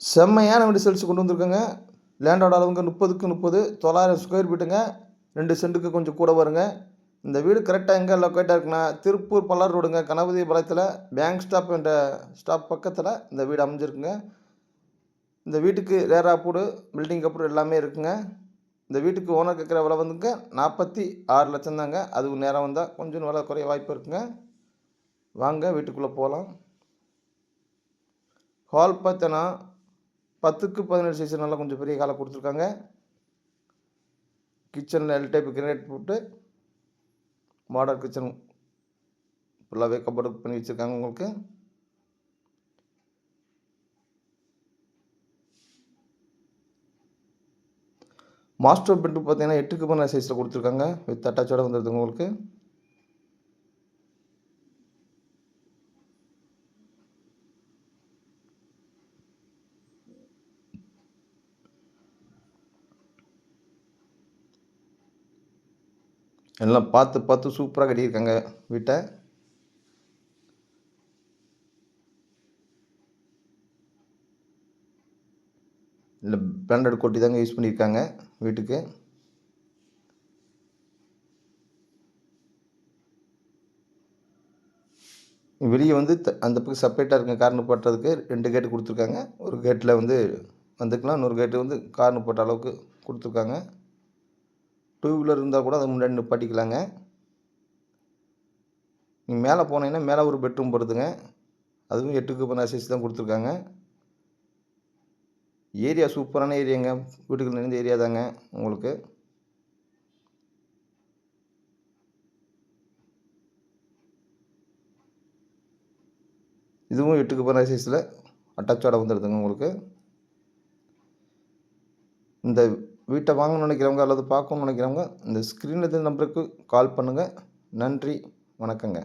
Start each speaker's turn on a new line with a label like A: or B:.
A: செம்மையான வீடு கொண்டு வந்திருக்கோங்க. லேண்டோட அளவுங்க முப்பதுக்கு முப்பது தொள்ளாயிரம் ஸ்கொயர் ஃபீட்டுங்க ரெண்டு சென்ட்டுக்கு கொஞ்சம் கூட வருங்க. இந்த வீடு கரெக்டாக எங்கே லொக்கேட்டாக இருக்குன்னா திருப்பூர் பல்லர் ரோடுங்க கணபதி பாளையத்தில் பேங்க் ஸ்டாப் என்ற ஸ்டாப் பக்கத்தில் இந்த வீடு அமைஞ்சிருக்குங்க. இந்த வீட்டுக்கு ரேராப்பூடு பில்டிங் கப்பூடு எல்லாமே இருக்குங்க. இந்த வீட்டுக்கு ஓனர் கேட்குற விலை வந்துங்க நாற்பத்தி ஆறு லட்சம் தாங்க. அதுக்கு நேரம் வந்தால் கொஞ்சம் விலை குறைய வாய்ப்பு இருக்குங்க. வாங்க வீட்டுக்குள்ளே போகலாம் ஹால் பார்த்தோன்னா பத்துக்கு பதினேழு சைஸ் நல்லா கொஞ்சம் பெரிய காலை கொடுத்துருக்காங்க. கிச்சனில் எல் டைப் கிரேட் போட்டு மாடர்ன் கிச்சன் ஃபுல்லாகவே கபோர்டு பண்ணி வச்சுருக்காங்க உங்களுக்கு. மாஸ்டர் பெட்ரூம் பார்த்தீங்கன்னா எட்டுக்கு பதினாறு சைஸில் கொடுத்துருக்காங்க வித் அட்டாச்சோட வந்துடுது உங்களுக்கு. எல்லாம் பார்த்து பார்த்து சூப்பராக கட்டியிருக்காங்க வீட்டை. இல்லை பிராண்டட் கொட்டி தாங்க யூஸ் பண்ணியிருக்காங்க வீட்டுக்கு. வெளியே வந்து த- அந்த பக்கம் செப்பரேட்டாக இருக்குங்க கார்னு போட்டுறதுக்கு ரெண்டு கேட்டு கொடுத்துருக்காங்க. ஒரு கேட்டில் வந்து வந்துக்கலாம் இன்னொரு கேட்டு வந்து கார்னு போட்ட அளவுக்கு கொடுத்துருக்காங்க. டூ வீலர் இருந்தால் கூட அதை முன்னாடி நிப்பாட்டிக்கலாங்க. நீங்கள் மேலே போனீங்கன்னா மேலே ஒரு பெட்ரூம் போடுதுங்க. அதுவும் எட்டுக்கு பண்ண சைஸ் தான் கொடுத்துருக்காங்க. ஏரியா சூப்பரான ஏரியாங்க. வீட்டுக்குள்ள நிறைந்த ஏரியா தாங்க உங்களுக்கு. இதுவும் எட்டுக்கு பண்ண சைஸில் அட்டாச்சோட வந்துடுதுங்க உங்களுக்கு. இந்த வீட்டை வாங்கணும்னு நினைக்கிறவங்க அல்லது பார்க்கணும்னு நினைக்கிறவங்க இந்த ஸ்க்ரீனில் இருந்த நம்பருக்கு கால் பண்ணுங்கள் நன்றி. வணக்கங்க.